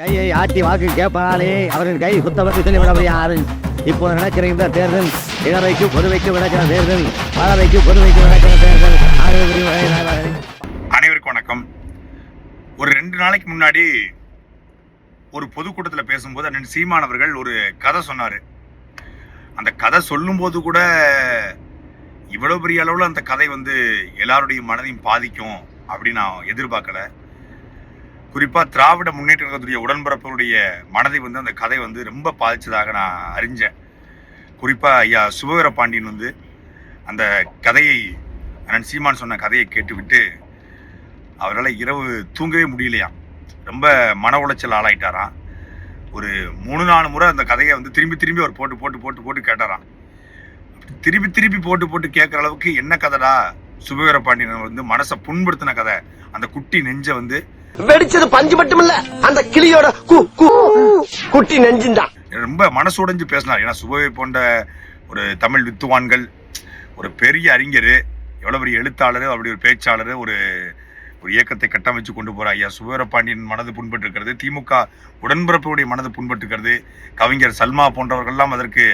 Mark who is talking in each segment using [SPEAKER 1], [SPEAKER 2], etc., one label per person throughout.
[SPEAKER 1] கையை ஆட்டி வாக்கு கேட்பாளே அவரின் கை குத்தவருக்கு சொல்லிவிட யாரு இப்போது நடக்கிற இந்த தேர்தல். இளவைக்கு பொதுவைக்கு நடக்கிற தேர்தல். பலவைக்கு பொதுவைக்கு நடக்கிற தேர்தல்.
[SPEAKER 2] அனைவருக்கும் வணக்கம். ஒரு ரெண்டு நாளைக்கு முன்னாடி ஒரு பொதுக்கூட்டத்தில் பேசும்போது அண்ணன் சீமானவர்கள் ஒரு கதை சொன்னார். அந்த கதை சொல்லும்போது கூட இவ்வளோ பெரிய அளவில் அந்த கதை வந்து எல்லாருடைய மனதையும் பாதிக்கும் அப்படின்னு நான் எதிர்பார்க்கலை. குறிப்பாக திராவிட முன்னேற்ற கழகத்துடைய உடன்பிறப்புடைய மனதை வந்து அந்த கதை வந்து ரொம்ப பாதிச்சதாக நான் அறிஞ்சேன். குறிப்பாக ஐயா சுபவீர பாண்டியன் வந்து அந்த கதையை அண்ணன் சீமான் சொன்ன கதையை கேட்டுவிட்டு அவரால் இரவு தூங்கவே முடியலையாம். ரொம்ப மன உளைச்சல் ஆளாயிட்டாராம். ஒரு மூணு நாலு முறை அந்த கதையை வந்து திரும்பி திரும்பி அவர் போட்டு போட்டு போட்டு போட்டு கேட்டாராம். திருப்பி திருப்பி போட்டு போட்டு கேட்குற அளவுக்கு என்ன கதைடா சுபவீர பாண்டியன் வந்து மனசை புண்படுத்தின கதை. அந்த குட்டி நெஞ்சை வந்து
[SPEAKER 3] வெடிச்சது பஞ்சு மட்டும் இல்ல அந்த கிளியோட குட்டி நெஞ்சுந்தான்.
[SPEAKER 2] ரொம்ப மனசு உடைஞ்சு பேசினார். ஏன்னா சுபவை போன்ற ஒரு தமிழ் வித்துவான்கள் ஒரு பெரிய அறிஞர் எவ்வளோ பெரிய எழுத்தாளர் அப்படி ஒரு பேச்சாளர் ஒரு ஒரு இயக்கத்தை கட்டமைச்சு கொண்டு போற ஐயா சுவீரபாண்டியன் மனது புண்பட்டிருக்கிறது திமுக உடன்பிறப்புடைய மனது புண்பட்டிருக்கிறது கவிஞர் சல்மா போன்றவர்கள்லாம் அதற்கு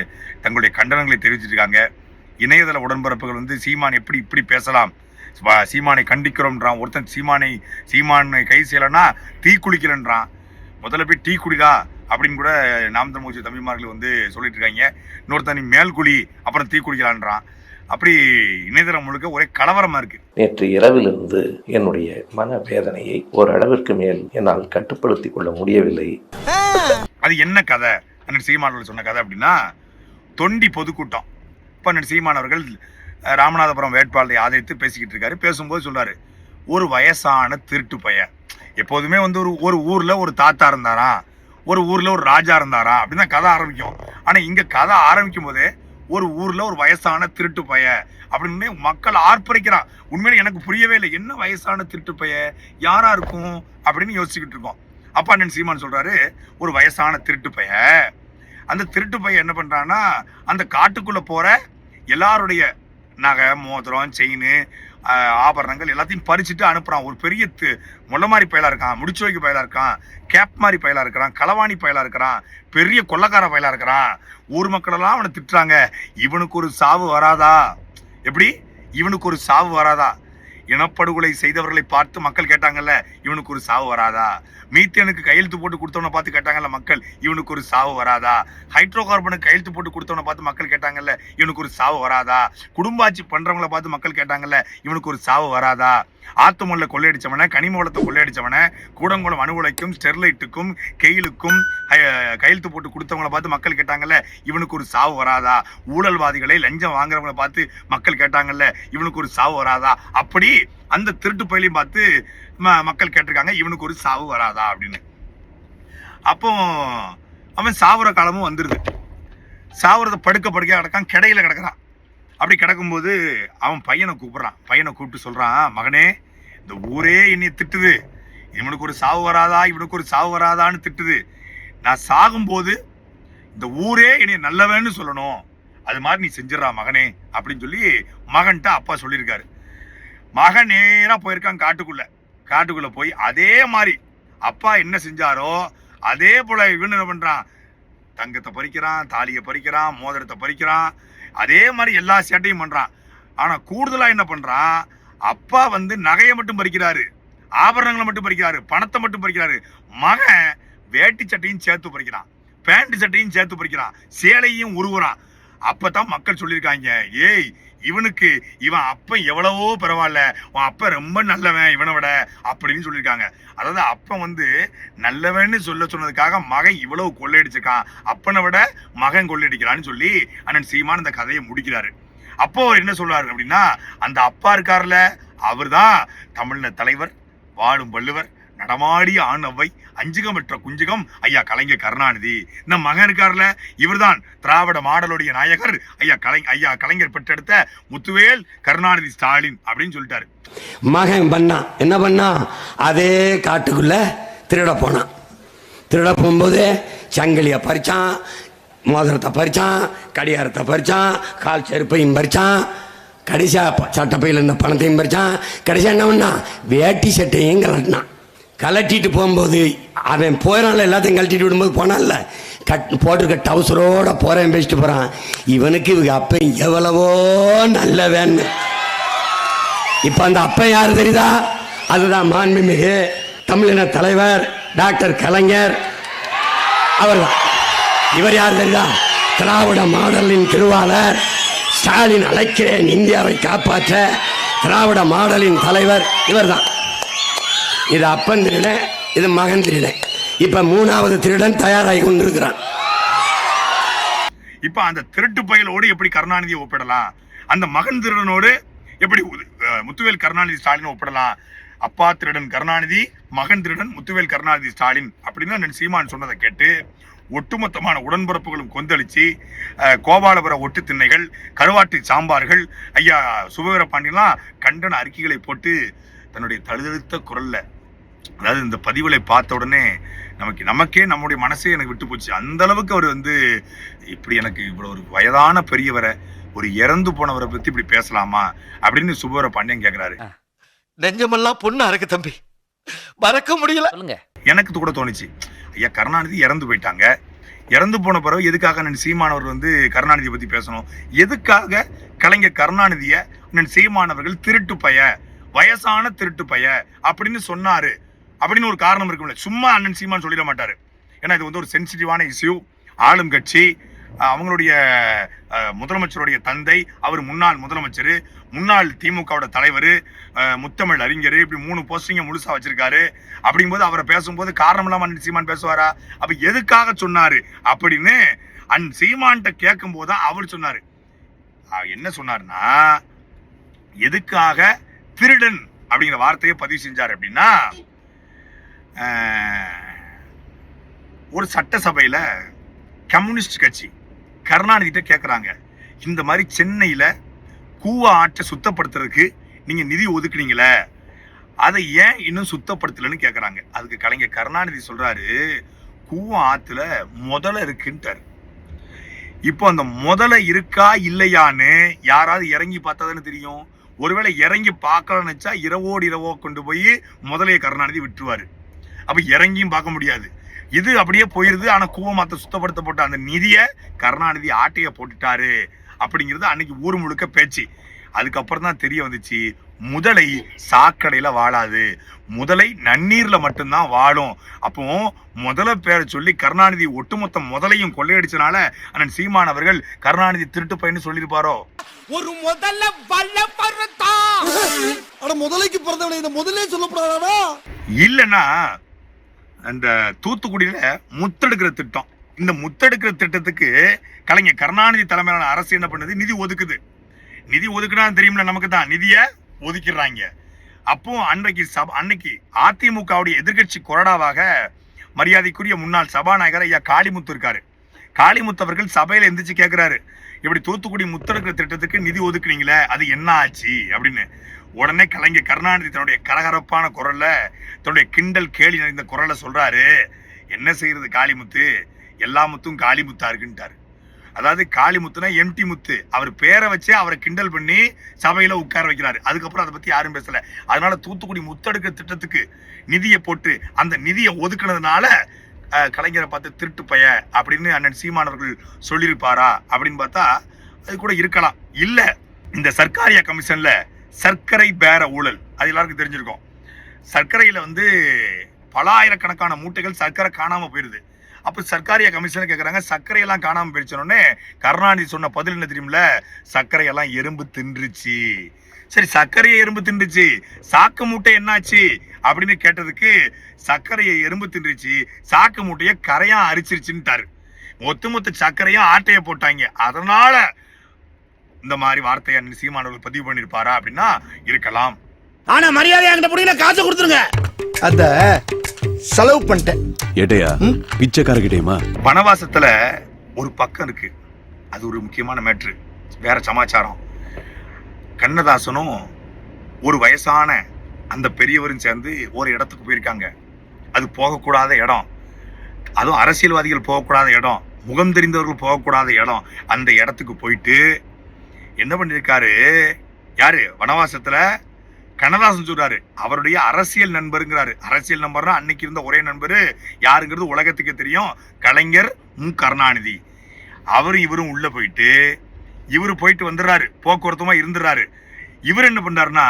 [SPEAKER 2] தங்களுடைய கண்டனங்களை தெரிவிச்சிருக்காங்க. இணையதள உடன்பிறப்புகள் வந்து சீமான் எப்படி இப்படி பேசலாம் சீமானை கண்டிக்கிறோம்ன்றான். ஒருத்தன் சீமானை சீமானை கை செய்யலைன்னா தீ குளிக்கலன்றான். முதல்ல போய் டீ குடிடா அப்படின்னு கூட நாம் தமிழ் மூச்சு தம்பிமார்கள் வந்து சொல்லிட்டு இருக்காங்க. இன்னொருத்தன் மேல் குடி அப்புறம் தீ குடிக்கலான்றான். அப்படி இணையதளம் முழுக்க ஒரே கலவரமா இருக்கு.
[SPEAKER 4] நேற்று இரவிலிருந்து என்னுடைய மன வேதனையை ஓரளவிற்கு மேல் என்னால் கட்டுப்படுத்திக் கொள்ள முடியவில்லை.
[SPEAKER 2] அது என்ன கதை? அண்ணன் சீமானவர்கள் சொன்ன கதை அப்படின்னா தொண்டி பொதுக்கூட்டம். இப்போ அண்ணன் சீமான் அவர்கள் அஹ், ராமநாதபுரம் வேட்பாளரை ஆதரித்து பேசிக்கிட்டு இருக்காரு. பேசும்போது சொல்றாரு ஒரு வயசான திருட்டு பையன். எப்போதுமே வந்து ஒரு ஒரு ஊர்ல ஒரு தாத்தா இருந்தாரா? ஒரு ஊர்ல ஒரு ராஜா இருந்தாரா? அப்படின்னு தான் கதை ஆரம்பிக்கும். ஆனா இங்க கதை ஆரம்பிக்கும் போதே ஒரு ஊர்ல ஒரு வயசான திருட்டு பைய அப்படின்னு மக்கள் ஆர்ப்பரிக்கிறான். உண்மையில எனக்கு புரியவே இல்லை என்ன வயசான திருட்டு பைய யாரா இருக்கும்? அப்படின்னு யோசிச்சுக்கிட்டு இருக்கோம். அப்பா அண்ணன் சீமான் சொல்றாரு ஒரு வயசான திருட்டு பைய அந்த திருட்டு பையன் என்ன பண்றான்னா அந்த காட்டுக்குள்ள போற எல்லாருடைய நகை மோதிரம் செயின் ஆபரணங்கள் எல்லாத்தையும் பறிச்சுட்டு அனுப்புகிறான் ஒரு பெரிய முள்ள மாதிரி பயலாக இருக்கான் முடிச்சு வைக்க பயலாக இருக்கான் கேப் மாதிரி பயலாக இருக்கிறான் களவாணி பயலாக இருக்கிறான் பெரிய கொள்ளக்கார பயலாக இருக்கிறான். ஊர் மக்களெல்லாம் அவனை திட்டுறாங்க. இவனுக்கு ஒரு சாவு வராதா? எப்படி? இவனுக்கு ஒரு சாவு வராதா? இனப்படுகொலை செய்தவர்களை பார்த்து மக்கள் கேட்டாங்கல்ல இவனுக்கு ஒரு சாவு வராதா? மீத்தேனுக்கு கையெழுத்து போட்டு கொடுத்தவனை பார்த்து கேட்டாங்கல்ல மக்கள் இவனுக்கு ஒரு சாவு வராதா? ஹைட்ரோ கார்பனுக்கு கையெழுத்து போட்டு கொடுத்தவனை பார்த்து மக்கள் கேட்டாங்கல்ல இவனுக்கு ஒரு சாவு வராதா? குடும்பாட்சி பண்றவங்களை பார்த்து மக்கள் கேட்டாங்கல்ல இவனுக்கு ஒரு சாவு வராதா? ஆத்துமல்ல கொள்ளையடிச்சவன கனிம வளத்தை கொள்ளையடிச்சவன கூடங்குளம் அணு உலைக்கும் ஸ்டெர்லைட்டுக்கும் கெயிலுக்கும் கையெழுத்து போட்டு கொடுத்தவங்கள பார்த்து மக்கள் கேட்டாங்கல்ல இவனுக்கு ஒரு சாவு வராதா? ஊழல்வாதிகளை லஞ்சம் வாங்குறவங்கள பார்த்து மக்கள் கேட்டாங்கல்ல இவனுக்கு ஒரு சாவு வராதா? அப்படி அந்த திருட்டு பயிலையும் பார்த்து மக்கள் கேட்டிருக்காங்க இவனுக்கு ஒரு சாவு வராதா? அப்படின்னு. அப்போ அவன் சாவுற காலமும் வந்துருது. சாவுறத படுக்க படுக்க கிடக்கான் கிடையில கிடக்குறான். அப்படி கிடக்கும்போது அவன் பையனை கூப்பிடுறான். பையனை கூப்பிட்டு சொல்றான் மகனே இந்த ஊரே என்னை திட்டுது. இவனுக்கு ஒரு சாவு வராதா? இவனுக்கு ஒரு சாவு வராதான்னு திட்டுது. நான் சாகும்போது இந்த ஊரே என்னை நல்லவன்னு சொல்லணும். அது மாதிரி நீ செஞ்சிடறா மகனே அப்படின்னு சொல்லி மகன்கிட்ட அப்பா சொல்லியிருக்காரு. மகன் நேரா போயிருக்கான் காட்டுக்குள்ள. காட்டுக்குள்ள போய் அதே மாதிரி அப்பா என்ன செஞ்சாரோ அதே போல இவன் என்ன பண்றான்? தங்கத்தை பறிக்கிறான் தாலியை பறிக்கிறான் மோதிரத்தை பறிக்கிறான். அதே மாதிரி எல்லா சேட்டையும் பண்றான். ஆனா கூடுதலா என்ன பண்றான்? அப்பா வந்து நகையை மட்டும் பறிக்கிறாரு ஆபரணங்களை மட்டும் பறிக்கிறாரு பணத்தை மட்டும் பறிக்கிறாரு. மகன் வேட்டி சட்டையும் சேர்த்து பறிக்கிறான் பேண்ட் சட்டையும் சேர்த்து பறிக்கிறான் சேலையும் உருவுறான். அப்பதான் மக்கள் சொல்லியிருக்காங்க ஏய் இவனுக்கு இவன் அப்ப எவ்வளவோ பரவாயில்ல உன் அப்ப ரொம்ப நல்லவன் இவனை விட அப்படின்னு சொல்லியிருக்காங்க. அதாவது அப்பன் வந்து நல்லவன்னு சொல்ல சொன்னதுக்காக மகன் இவ்வளவு கொள்ளையடிச்சிருக்கான். அப்பனை விட மகன் கொள்ளையடிக்கிறான்னு சொல்லி அண்ணன் சீமான் இந்த கதையை முடிக்கிறாரு. அப்போ அவர் என்ன சொல்றாரு அப்படின்னா அந்த அப்பா இருக்கார்ல அவர்தான் தமிழ்ல தலைவர் வாழும் வள்ளுவர் நடமாடிய ஆண் அவ்வை அஞ்சுகம் பெற்ற குஞ்சுகம் ஐயா கலைஞர் கருணாநிதி. இந்த மகன் இருக்கார்ல இவர்தான் திராவிட மாடலுடைய நாயகர். ஐயா கலை ஐயா கலைஞர் பெற்றெடுத்த முத்துவேல் கருணாநிதி ஸ்டாலின் அப்படின்னு சொல்லிட்டாரு.
[SPEAKER 5] மகன் பண்ணான் என்ன பண்ணான் அதே காட்டுக்குள்ள திருட போனான் திருட போகும்போது சங்கிலியை பறிச்சான் மோதிரத்தை பறிச்சான் கடிகாரத்தை பறிச்சான் கால் செருப்பையும் பறிச்சான் கடைசியாக சட்டப்பையில் இருந்த பணத்தையும் பறிச்சான். கடைசியாக என்ன பண்ணான் வேட்டி சட்டையும் கலட்டினான் கலட்டிட்டு போகும்போது அவன் போயிடான்ல எல்லாத்தையும் கழட்டிட்டு விடும்போது போனான்ல. கட் போட்டிருக்க டவுசரோட போகிறேன் பேசிட்டு போகிறான் இவனுக்கு இவங்க அப்பன் எவ்வளவோ நல்லவன். இப்போ அந்த அப்பன் யார் தெரியுதா? அதுதான் மாண்புமிகு தமிழின தலைவர் டாக்டர் கலைஞர் அவர்தான். இவர் யார் தெரியுதா? திராவிட மாடலின் திருவாளர். ஸ்டாலின் அழைக்கிறேன் இந்தியாவை காப்பாற்ற. திராவிட மாடலின் தலைவர் இவர்தான். இது அப்பன் திருடன் இது மகன் திருடன் இப்ப மூணாவது திருடன் தயாராகி கொண்டிருக்கிறான்.
[SPEAKER 2] இப்ப அந்த திருட்டு பயலோடு எப்படி கருணாநிதியை ஒப்பிடலாம்? அந்த மகன் திருடனோடு எப்படி முத்துவேல் கருணாநிதி ஸ்டாலின் ஒப்பிடலாம்? அப்பா திருடன் கருணாநிதி மகன் திருடன் முத்துவேல் கருணாநிதி ஸ்டாலின் அப்படின்னு சீமான் சொன்னதை கேட்டு ஒட்டுமொத்தமான உடன்பரப்புகளும் கொந்தளிச்சு அஹ், கோபாலபுர ஒட்டு திண்ணைகள் கருவாட்டு சாம்பார்கள் ஐயா சுபவீர பாண்டியெல்லாம் கண்டன அறிக்கைகளை போட்டு தன்னுடைய தழுதழுத்த குரல்ல. அதாவது இந்த பதிவுகளை பார்த்த உடனே நமக்கு நமக்கே நம்முடைய மனசே எனக்கு விட்டு போச்சு. அந்த அளவுக்கு அவர் வந்து இப்படி எனக்கு இவ்வளவு ஒரு வயதான பெரியவரை ஒரு இறந்து போனவரை பத்தி இப்படி பேசலாமா? அப்படின்னு சுபவர பாண்டியன் கேக்குறாரு.
[SPEAKER 3] நெஞ்சமெல்லாம் பொண்ணு அறக்கு தம்பி. மறக்க முடியல.
[SPEAKER 6] சொல்லுங்க.
[SPEAKER 2] எனக்கு கூட தோணுச்சு. ஐயா கருணாநிதி இறந்து போயிட்டாங்க. இறந்து போன பிறகு எதுக்காக நான் சீமானவர் வந்து கருணாநிதியை பத்தி பேசணும்? எதுக்காக கலைஞர் கருணாநிதிய நான் சீமானவர்கள் திருட்டு பைய வயசான திருட்டு பைய அப்படின்னு சொன்னாரு. அப்படின்னு ஒரு காரணம் இருக்கும்ல சும்மா அண்ணன் சீமான் சொல்லிட மாட்டாரு. ஏன்னா இது வந்து ஒரு சென்சிட்டிவான இஷ்யூ ஆளும் கட்சி அவங்களுடைய முதலமைச்சருடைய தந்தை அவர் முன்னாள் முதலமைச்சர் முன்னாள் திமுகவோட தலைவர் முத்தமிழ் அறிஞர் இப்படி மூணு போஸ்டிங்க முழுசா வச்சிருக்காரு. அப்படிங்கும்போது அவரை பேசும்போது காரணம் இல்லாமல் அண்ணன் சீமான் பேசுவாரா? அப்போ எதுக்காக சொன்னாரு? அப்படின்னு அன் சீமான்கிட்ட கேட்கும் போது அவர் சொன்னார். என்ன சொன்னார்னா எதுக்காக திருடன் அப்படிங்கிற வார்த்தையை பதிவு செஞ்சார் அப்படின்னா ஒரு சட்டசபையில் கம்யூனிஸ்ட் கட்சி கருணாநிதிட்ட கேட்குறாங்க இந்த மாதிரி சென்னையில் கூவா ஆற்றை சுத்தப்படுத்துறதுக்கு நீங்கள் நிதி ஒதுக்குனீங்களே அதை ஏன் இன்னும் சுத்தப்படுத்தலைன்னு கேட்குறாங்க அதுக்கு கலைஞர் கருணாநிதி சொல்கிறாரு கூவா ஆற்றுல முதல்ல இருக்குன்ட்டாரு. இப்போ அந்த முதல்ல இருக்கா இல்லையான்னு யாராவது இறங்கி பார்த்தாதானே தெரியும். ஒருவேளை இறங்கி பார்க்கலன்னு நினச்சா இரவோடு இரவோ கொண்டு போய் முதலைய கருணாநிதி விட்டுருவாரு. அப்போ இறங்கியும் பார்க்க முடியாது. இது அப்படியே போயிருது. கூவம் கூவமாத்த சுத்தப்படுத்தப்பட்ட அந்த நிதியை கருணாநிதி ஆட்டையை போட்டுட்டாரு. அப்படிங்கிறது அன்னைக்கு ஊர் முழுக்க பேச்சு. அதுக்கப்புறம் தான் தெரிய வந்துச்சு. முதலை சாக்கடையில வாழாது. முதலை நன்னீர்ல மட்டும்தான் வாழும். அப்போ முதல பேரை சொல்லி கருணாநிதி ஒட்டுமொத்த முதலையும் கொள்ளையடிச்சனால அண்ணன் சீமான் அவர்கள் கருணாநிதி திருட்டு பையன்னு சொல்லியிருப்பாரோ?
[SPEAKER 3] ஒரு முதல்ல வல்ல
[SPEAKER 7] அட முதலைக்கு பிறந்தவனை இந்த முதல்ல சொல்லப்படாதா
[SPEAKER 2] இல்லைன்னா அந்த தூத்துக்குடியில முத்தெடுக்கிற திட்டம். இந்த முத்தெடுக்கிற திட்டத்துக்கு கலைஞர் கருணாநிதி தலைமையிலான அரசு என்ன பண்ணுது? நிதி ஒதுக்குது. நிதி ஒதுக்குனான்னு தெரியும்ல நமக்கு தான். நிதியை ஒதுக்கிடுறாங்க. அப்போ அன்றைக்கு சப அன்னைக்கு அதிமுகவுடைய எதிர்க்கட்சி கொறடாவாக மரியாதைக்குரிய முன்னாள் சபாநாயகர் ஐயா காளிமுத்து இருக்காரு. காளிமுத்து அவர்கள் சபையில எந்திரிச்சு கேட்கிறாரு இப்படி தூத்துக்குடி முத்தெடுக்கிற திட்டத்துக்கு நிதி ஒதுக்குனீங்களே அது என்ன ஆச்சு? அப்படின்னு. உடனே கலைஞர் கருணாநிதி தன்னுடைய கரகரப்பான குரல்ல தன்னுடைய கிண்டல் கேலி நிறைந்த குரல்ல சொல்றாரு. என்ன செய்யறது காளிமுத்து? எல்லா முத்தும் காளிமுத்தா இருக்குன்ட்டாரு. அதாவது காளிமுத்துனா எம்டி முத்து. அவர் பேரை வச்சே அவரை கிண்டல் பண்ணி சபையில உட்கார வைக்கிறாரு. அதுக்கப்புறம் அதை பத்தி யாரும் பேசல. அதனால தூத்துக்குடி முத்தெடுக்க திட்டத்துக்கு நிதியை போட்டு அந்த நிதியை ஒதுக்குனதுனால கலைஞரை பார்த்து திருட்டு பைய அப்படின்னு அண்ணன் சீமானவர்கள் சொல்லியிருப்பாரா அப்படின்னு பார்த்தா அது கூட இருக்கலாம். இல்ல இந்த சர்க்காரியா கமிஷன்ல சர்க்கரை பேர ஊழல். அது எல்லாருக்கும் தெரிஞ்சிருக்கும். சர்க்கரையில வந்து பல ஆயிரக்கணக்கான மூட்டைகள் சர்க்கரை காணாம போயிருது. அப்ப சர்க்காரியா கமிஷன் கேக்குறாங்க சர்க்கரையெல்லாம் காணாம போயிடுச்சோடனே கருணாநிதி சொன்ன பதில் என்ன தெரியுமில? சர்க்கரையெல்லாம் எறும்பு தின்றுச்சு. சரி சர்க்கரையை எறும்பு தின்றுச்சு. சாக்கு மூட்டை என்னாச்சு? அப்படின்னு கேட்டதுக்கு சர்க்கரையை எறும்பு தின்றுச்சு. சாக்கு மூட்டையை கரையா அரிச்சிருச்சுன்ட்டாரு. ஒத்துமொத்த சர்க்கரையும் ஆட்டைய போட்டாங்க. அதனால இந்த மாதிரி வார்த்தையை சீமானவர்கள் பதிவு பண்ணிருப்பாரா அப்படின்னா இருக்கலாம்.
[SPEAKER 7] ஆனா மரியாதை என்கிட்ட புடிங்க காசை கொடுத்துருங்க. அத செலவு பண்ணிட்டேன்.
[SPEAKER 8] ஏட்டையா? பிச்சைக்காரகிட்டேயுமா
[SPEAKER 2] வனவாசத்துல ஒரு பக்கம் இருக்கு. அது ஒரு முக்கியமான மேட்ரு. வேற சமாச்சாரம். கண்ணதாசனும் ஒரு வயசான அந்த பெரியவரும் சேர்ந்து ஒரு இடத்துக்கு போயிருக்காங்க. அது போகக்கூடாத இடம். அதுவும் அரசியல்வாதிகள் போகக்கூடாத இடம். முகம் தெரிந்தவர்கள் போகக்கூடாத இடம். அந்த இடத்துக்கு போயிட்டு என்ன பண்ணியிருக்காரு? யாரு? வனவாசத்துல கண்ணதாசன் சொல்றாரு அவருடைய அரசியல் நண்பருங்கிறாரு. அரசியல் நண்பர்னா அன்னைக்கு இருந்த ஒரே நண்பர் யாருங்கிறது உலகத்துக்கு தெரியும் கலைஞர் மு. கருணாநிதி. அவரும் இவரும் உள்ள போயிட்டு இவர் போயிட்டு வந்துடுறாரு போக்குவரத்துமா இருந்துடுறாரு. இவர் என்ன பண்றாருன்னா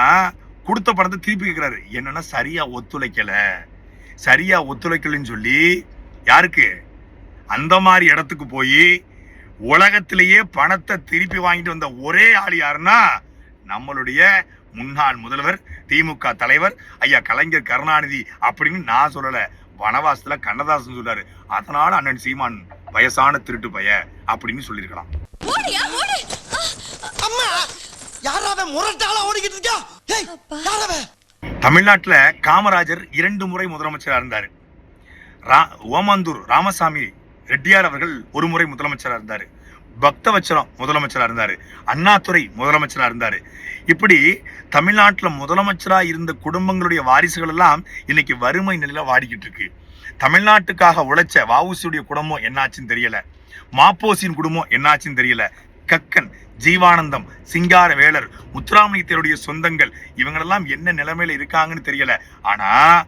[SPEAKER 2] கொடுத்த பணத்தை திருப்பி கேட்கிறாரு என்னன்னா சரியா ஒத்துழைக்கல. சரியா ஒத்துழைக்கலன்னு சொல்லி யாருக்கு? அந்த மாதிரி இடத்துக்கு போய் உலகத்திலேயே பணத்தை திருப்பி வாங்கிட்டு வந்த ஒரே ஆள் யாருன்னா நம்மளுடைய முன்னாள் முதல்வர் திமுக தலைவர் ஐயா கலைஞர் கருணாநிதி அப்படின்னு நான் சொல்லல. வனவாசத்துல கண்ணதாசன் சொல்றாரு. அதனால அண்ணன் சீமான் வயசான திருட்டு பைய அப்படின்னு சொல்லியிருக்கலாம்.
[SPEAKER 3] அம்மா யாராவ முரட்டால ஓடிக்கிட்டு இருக்கா? ஏய் யாராவ
[SPEAKER 2] தமிழ்நாட்டுல காமராஜர் இரண்டு முறை முதலமைச்சரா இருந்தாரு. ரா- ஓமாந்தூர் ராமசாமி ரெட்டியார் அவர்கள் ஒரு முறை முதலமைச்சரா இருந்தாரு. பக்தவச்சலம் முதலமைச்சரா இருந்தார். அண்ணாதுரை முதலமைச்சரா இருந்தார். இப்படி தமிழ்நாட்டுல முதலமைச்சரா இருந்த குடும்பங்களுடைய வாரிசுகள் எல்லாம் இன்னைக்கு வறுமை நிலையில வாடிக்கிட்டு இருக்கு. தமிழ்நாட்டுக்காக உழைச்ச வவுசியுடைய குடும்பம் என்னாச்சுன்னு தெரியல. மாப்போசியின் குடும்பம் என்னாச்சுன்னு தெரியல. கக்கன் ஜீவானந்தம் சிங்கார வேலர் முத்துராமலிங்கத்தருடைய சொந்தங்கள் இவங்களெல்லாம் என்ன நிலைமையில இருக்காங்கன்னு தெரியல. ஆனா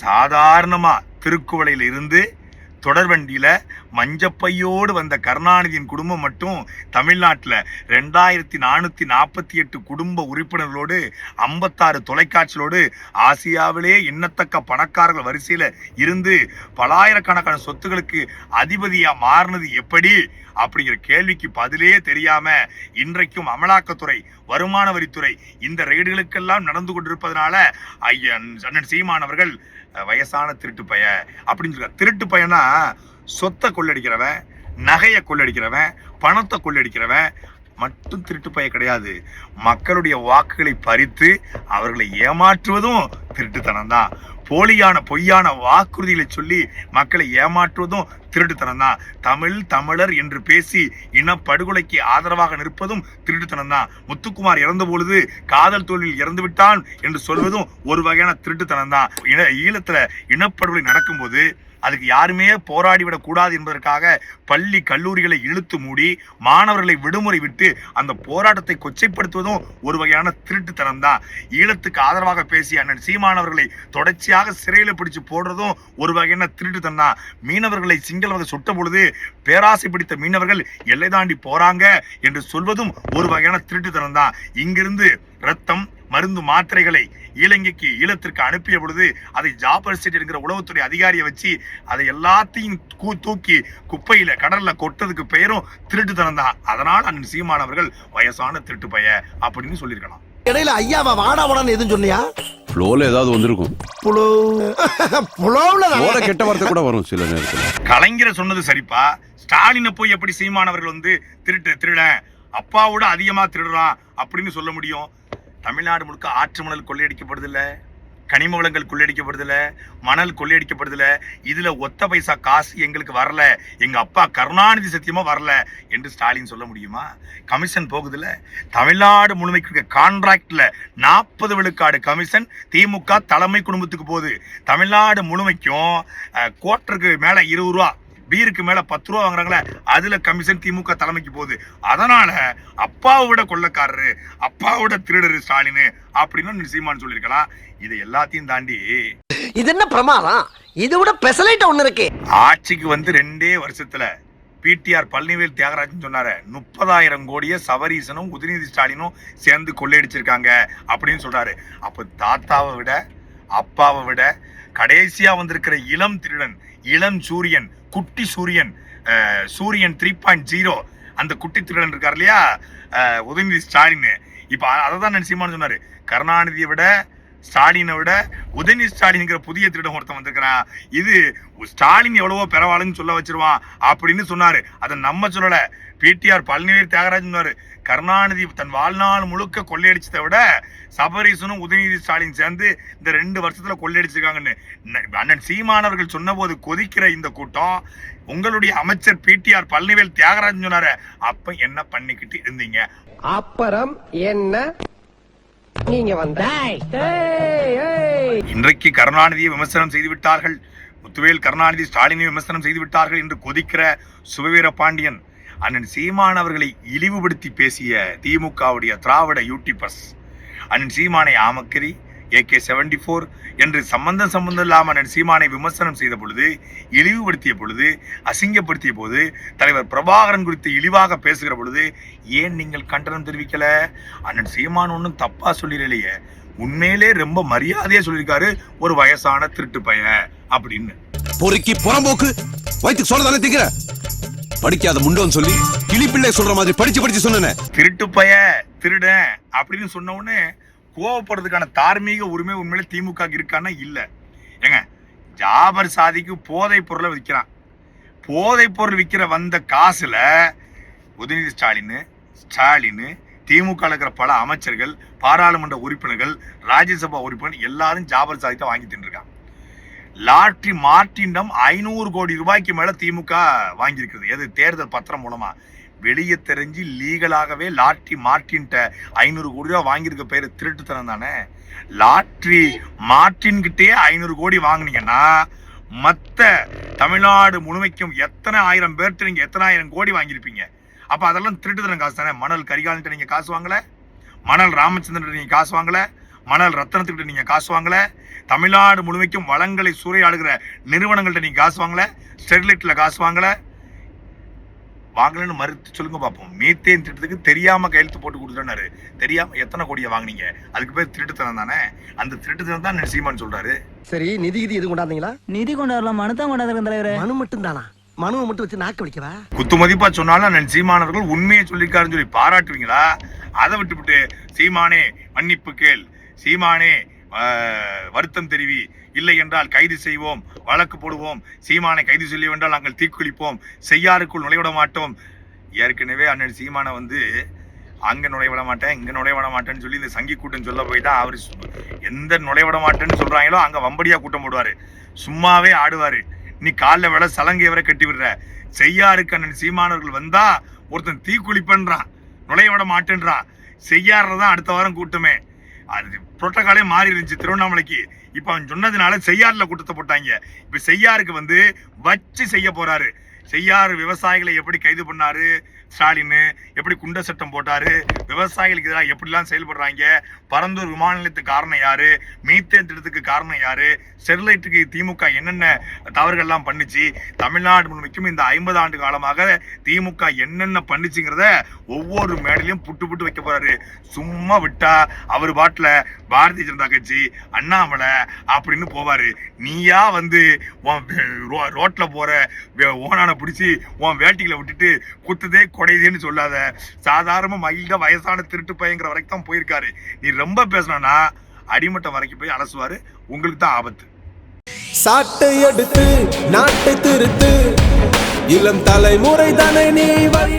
[SPEAKER 2] சாதாரணமா திருக்குவளையில இருந்து தொடர்வண்டியில மஞ்சப்பையோடு வந்த கருணாநிதியின் குடும்பம் மட்டும் தமிழ்நாட்டில் ரெண்டாயிரத்தி நானூத்தி நாற்பத்தி எட்டு குடும்ப உறுப்பினர்களோடு ஐம்பத்தாறு தொலைக்காட்சிகளோடு ஆசியாவிலே எண்ணத்தக்க பணக்காரர்கள் வரிசையில இருந்து பலாயிரக்கணக்கான சொத்துகளுக்கு அதிபதியா மாறினது எப்படி? அப்படிங்கிற கேள்விக்கு பதிலே தெரியாம இன்றைக்கும் அமலாக்கத்துறை வருமான வரித்துறை இந்த ரெய்டுகளுக்கெல்லாம் நடந்து கொண்டிருப்பதனால ஐயன் அண்ணன் சீமான் அவர்கள் வயசான திருட்டு பைய அப்படின்னு சொல்றாரு திருட்டு பையனா சொத்தை கொள்ளடிக்கிறவன் நகையை கொள்ளடிக்கிறவன் பணத்தை கொள்ளடிக்கிறவன். மட்டும் திருட்டு பைய கிடையாது. மக்களுடைய வாக்குகளை பறித்து அவர்களை ஏமாற்றுவதும் திருட்டுத்தனம் தான் போலியான பொய்யான வாக்குறுதிகளை சொல்லி மக்களை ஏமாற்றுவதும் திருட்டுத்தனம் தான் தமிழ் தமிழர் என்று பேசி இனப்படுகொலைக்கு ஆதரவாக நிற்பதும் திருட்டுத்தனம் தான் முத்துக்குமார் இறந்த பொழுது காதல் தோல்வியில் இறந்து விட்டான் என்று சொல்வதும் ஒரு வகையான திருட்டுத்தனம் தான் இன ஈழத்துல இனப்படுகொலை நடக்கும்போது அதுக்கு யாருமே போராடி விடக்கூடாது என்பதற்காக பள்ளி கல்லூரிகளை இழுத்து மூடி மாணவர்களை விடுமுறை விட்டு அந்த போராட்டத்தை கொச்சைப்படுத்துவதும் ஒரு வகையான திருட்டுத்தனம் தான். ஈழத்துக்கு ஆதரவாக பேசிய அண்ணன் சீமானவர்களை தொடர்ச்சியாக சிறையில் பிடிச்சு போடுறதும் ஒரு வகையான திருட்டுத்தனம் தான். மீனவர்களை சிங்களவர்கள் சுட்ட பொழுது பேராசை பிடித்த மீனவர்கள் எல்லை தாண்டி போறாங்க என்று சொல்வதும் ஒரு வகையான திருட்டுத்தனம் தான். இங்கிருந்து ரத்தம் மருந்து மாத்திரைகளை இலங்கைக்கு ஈழத்திற்கு அனுப்பிய பொழுது அதை ஜாபர் செட் என்கிற உளவுத்துறை அதிகாரியை வச்சு அதை எல்லாத்தையும் தூக்கி குப்பையில கடல்ல கொட்டதுக்கு பெயரும் திருட்டுத்தனம் தான். அதனால் அண்ணன் சீமானவர்கள் வயசான திருட்டு பைய அப்படின்னு சொல்லியிருக்கலாம்.
[SPEAKER 3] இடையில ஐயாவா வாடா வாடான்னு எதுவும் சொன்னியா?
[SPEAKER 8] ஃப்ளோல ஏதாவது வந்திருக்கும். கெட்ட வார்த்தை கூட வரும் சில நேரத்துல.
[SPEAKER 2] கலைஞரை சொன்னது சரிப்பா. ஸ்டாலினை போய் எப்படி சீமானவர்கள் வந்து திருட்டு திருடன் அப்பாவோட அதிகமா திருடுறான் அப்படின்னு சொல்ல முடியும். தமிழ்நாடு முழுக்க ஆற்று மணல் கொள்ளையடிக்கப்படுதில்லை கனிம வளங்கள் கொள்ளையடிக்கப்படுதில்ல மணல் கொள்ளையடிக்கப்படுதில்ல இதுல ஒத்த பைசா காசு எங்களுக்கு வரல. எங்க அப்பா கருணாநிதி சத்தியமா வரல என்று ஸ்டாலின் சொல்ல முடியுமா? கமிஷன் போகுதுல. தமிழ்நாடு முழுமைக்கு இருக்க கான்ட்ராக்ட்ல நாற்பது விழுக்காடு கமிஷன் திமுக தலைமை குடும்பத்துக்கு போகுது. தமிழ்நாடு முழுமைக்கும் கோட்டருக்கு மேலே மேல இருபது ரூபா பீருக்கு மேல பத்து ரூபா வாங்குறாங்களே அதுல கமிஷன் திமுக தலைமைக்கு போகுது. அதனால அப்பாவை விட கொள்ளக்காரரு அப்பாவை விட திருடரு ஸ்டாலின் அப்படின்னு சீமான் சொல்லியிருக்கலாம் இதை எல்லாத்தையும் தாண்டி
[SPEAKER 3] இது என்ன பிரமாதம்? இது விட பெசலைட் ஒண்ணு இருக்கு.
[SPEAKER 2] ஆட்சிக்கு வந்து ரெண்டே வருஷத்துல பிடிஆர் பழனிவேல் தியாகராஜன் சொன்னாரு முப்பதாயிரம் கோடிய சபரீசனும் உதயநிதி ஸ்டாலினும் சேர்ந்து கொள்ளையடிச்சிருக்காங்க அப்படின்னு சொல்றாரு. அப்ப தாத்தாவை விட அப்பாவை விட கடைசியா வந்திருக்கிற இளம் திருடன் இளம் சூரியன் குட்டி சூரியன் சூரியன் த்ரீ பாயிண்ட் ஜீரோ அந்த குட்டி திருடன் இருக்கார் இல்லையா? உதயநிதி ஸ்டாலின். இப்போ அதை தான் நினைச்சுமான்னு சொன்னார். கருணாநிதியை விட ஸ்டாலினை விட உதயநிதி ஸ்டாலின்ங்கிற புதிய திருடம் ஒருத்தன் வந்திருக்கிறான். இது ஸ்டாலின் எவ்வளவோ பெறவாளுன்னு சொல்ல வச்சிருவான் அப்படின்னு சொன்னாரு. அதை நம்ம சொல்லல. பிடிஆர் பழனிவேல் தியாகராஜன் சொன்னாரு. கருணாநிதி தன் வாழ்நாள் முழுக்க கொள்ளையடிச்சதை விட சபரீசனும் உதயநிதி ஸ்டாலின் சேர்ந்து இந்த ரெண்டு வருஷத்துல கொள்ளையடிச்சிருக்காங்கன்னு. அண்ணன் சீமானவர்கள் சொன்னபோது கொதிக்கிற இந்த கூட்டம் உங்களுடைய அமைச்சர் பிடிஆர் பழனிவேல் தியாகராஜன் சொன்னாரு. அப்ப என்ன பண்ணிக்கிட்டு இருந்தீங்க?
[SPEAKER 3] அப்புறம் என்ன? நீங்க
[SPEAKER 2] இன்றைக்கு கருணாநிதியை விமர்சனம் செய்து விட்டார்கள் முத்துவேல் கருணாநிதி ஸ்டாலினை விமர்சனம் செய்து விட்டார்கள் என்று கொதிக்கிற சுபவீர பாண்டியன் அண்ணன் சீமான் அவர்களை இழிவுபடுத்தி பேசிய திமுகவுடைய திராவிட யூடியூபர்ஸ் அண்ணன் சீமானை ஆமக்கரி ஏகே செவன்டி ஃபோர் என்று சம்பந்தம் சம்பந்தம் இல்லாமல் சீமானை விமர்சனம் செய்த பொழுது இழிவுபடுத்திய பொழுது அசிங்கப்படுத்திய போது தலைவர் பிரபாகரன் குறித்து இழிவாக பேசுகிற பொழுது ஏன் நீங்கள் கண்டனம் தெரிவிக்கல? அண்ணன் சீமான் ஒன்றும் தப்பா சொல்லிடலையே. உண்மையிலே ரொம்ப மரியாதையா சொல்லியிருக்காரு ஒரு வயசான திருட்டு பையன் அப்படின்னு.
[SPEAKER 8] பொறுக்கி புறம்போக்கு வயிற்றுக்கு சொல்ல தானே திங்கிற படிக்காத முண்டோன்னு சொல்லி கிளிப்பிள்ளை சொல்ற மாதிரி படிச்சு படிச்சு சொன்னேன்.
[SPEAKER 2] திருட்டு பைய திருடன் அப்படின்னு சொன்ன உடனே கோவப்படுறதுக்கான தார்மீக உரிமை உண்மையில திமுக இருக்கான்னா இல்ல. ஏங்க ஜாபர் சாதிக்கு போதைப் பொருளை விற்கிறான். போதைப் பொருள் விற்கிற வந்த காசுல உதயநிதி ஸ்டாலின் ஸ்டாலின் திமுக இருக்கிற பல அமைச்சர்கள் பாராளுமன்ற உறுப்பினர்கள் ராஜ்யசபா உறுப்பினர் எல்லாரும் ஜாபர் சாதித்தை வாங்கி தின்றுருக்காங்க லாட்ரி மார்டினிடம் ஐநூறு கோடி ரூபாய்க்கு மேல திமுக வாங்கியிருக்கிறது. எது தேர்தல் பத்திரம் மூலமா? வெளியே தெரிஞ்சு லீகலாகவே லாட்ரி மார்ட்டின்ட்ட ஐநூறு கோடி ரூபா வாங்கியிருக்க பேர் திருட்டுத்தனம் தானே? லாட்ரி மார்டின்கிட்டே ஐநூறு கோடி வாங்கினீங்கன்னா மற்ற தமிழ்நாடு முழுமைக்கும் எத்தனை ஆயிரம் பேர்கிட்ட நீங்கள் எத்தனை ஆயிரம் கோடி வாங்கியிருப்பீங்க? அப்போ அதெல்லாம் திருட்டுத்தனம் காசு தானே? மணல் கரிகாலன்ட்ட நீங்கள் காசு வாங்கல? மணல் ராமச்சந்திரன் நீங்கள் காசு வாங்கல? மணல் ரத்தனத்துக்கிட்ட நீங்கள் காசு வாங்கல? தமிழ்நாடு முழுமைக்கும் வளங்களை சூறையாடுகிற நிறுவனங்கள்கிட்ட நீங்கள் காசு வாங்கல? ஸ்டெர்லைட்டில் காசு வாங்கலை? வாங்கலன்னு மறுத்து சொல்லுங்க பார்ப்போம் மீத்தேன் திட்டத்துக்கு தெரியாம கையெழுத்து போட்டு கொடுத்துட்டாரு தெரியாம எத்தனை கோடியை வாங்குனீங்க? அதுக்கு பேர் திருட்டுத்தனம் தானே? அந்த திருட்டுத்தனம் தான் சீமான் சொல்றாரு.
[SPEAKER 3] சரி நிதி கிதி எதுவும் கொண்டாந்தீங்களா?
[SPEAKER 6] நிதி கொண்டாடலாம் மனு தான் கொண்டாடுறேன் தலைவரே.
[SPEAKER 3] மனு மட்டும் தானா மனுவை மட்டும் வச்சு நாக்க வைக்கவா
[SPEAKER 2] குத்து மதிப்பா சொன்னாலும் அண்ணன் சீமானவர்கள் உண்மையை சொல்லியிருக்காருன்னு சொல்லி பாராட்டுவீங்களா? அதை விட்டுவிட்டு சீமானே மன்னிப்பு கேள். சீமானே வருத்தம் தெரிவி. இல்லை என்றால் கைது செய்வோம் வழக்கு போடுவோம் சீமானை கைது செய்ய வேண்டால் நாங்கள் தீக்குளிப்போம் செய்யாருக்குள் நுழைவிட மாட்டோம். ஏற்கனவே அண்ணன் சீமானை வந்து அங்க நுழைவிட மாட்டேன் இங்க நுழைவிட மாட்டேன்னு சொல்லி இந்த சங்கி கூட்டம் சொல்ல போயிட்டா அவர் எந்த நுழைவிட மாட்டேன்னு சொல்றாங்களோ அங்க வம்படியா கூட்டம் போடுவார். சும்மாவே ஆடுவாரு. நீ காலில் விட சலங்கை வரை கட்டி விடுற. செய்யாருக்கு அண்ணன் சீமானவர்கள் வந்தா ஒருத்தன் தீக்குளிப்பன்றான் நுழைய விட மாட்டேன்றான். செய்யாறுல தான் அடுத்த வாரம் கூட்டமே. அது புரோட்டோகாலே மாறி இருந்துச்சு. திருவண்ணாமலைக்கு இப்போ அவன் சொன்னதுனால செய்யாறில் கூட்டத்தை போட்டாங்க. இப்போ செய்யாருக்கு வந்து வச்சு செய்ய போறாரு. செய்யாறு விவசாயிகளை எப்படி கைது பண்ணாரு? ஸ்டாலின் எப்படி குண்ட சட்டம் போட்டாரு விவசாயிகளுக்கு எதிராக எப்படிலாம் செயல்படுறாங்க பரந்தூர் விமான நிலையத்துக்கு காரணம் யாரு மீத்தேன் திட்டத்துக்கு காரணம் யாரு ஸ்டெர்லைட்டுக்கு திமுக என்னென்ன தவறுகள்லாம் பண்ணுச்சு தமிழ்நாடு முழுமைக்கும் இந்த ஐம்பது ஆண்டு காலமாக திமுக என்னென்ன பண்ணுச்சுங்கிறத ஒவ்வொரு மேடையிலும் புட்டு புட்டு வைக்க போறாரு. சும்மா விட்டா அவர் பாட்டுல பாரதிய ஜனதா கட்சி அண்ணாமலை அப்படின்னு போவாரு. நீயா வந்து உன் ரோட்ல போற வே- ஓனான பிடிச்சி உன் வேட்டிகளை விட்டுட்டு குத்துதே கொடையுதேன்னு சொல்லாத. சாதாரண மகிழ்ந்த வயசான திருட்டு பையங்கிற வரைக்கும் தான் போயிருக்காரு. நீ ரொம்ப பேசினா அடிமட்டம் வரைக்கும் போய் அலசுவாரு. உங்களுக்கு தான் ஆபத்து.
[SPEAKER 9] சாட்டை எடுத்து நாட்டை திருத்து. இளம் தலைமுறை தானே நீ வழி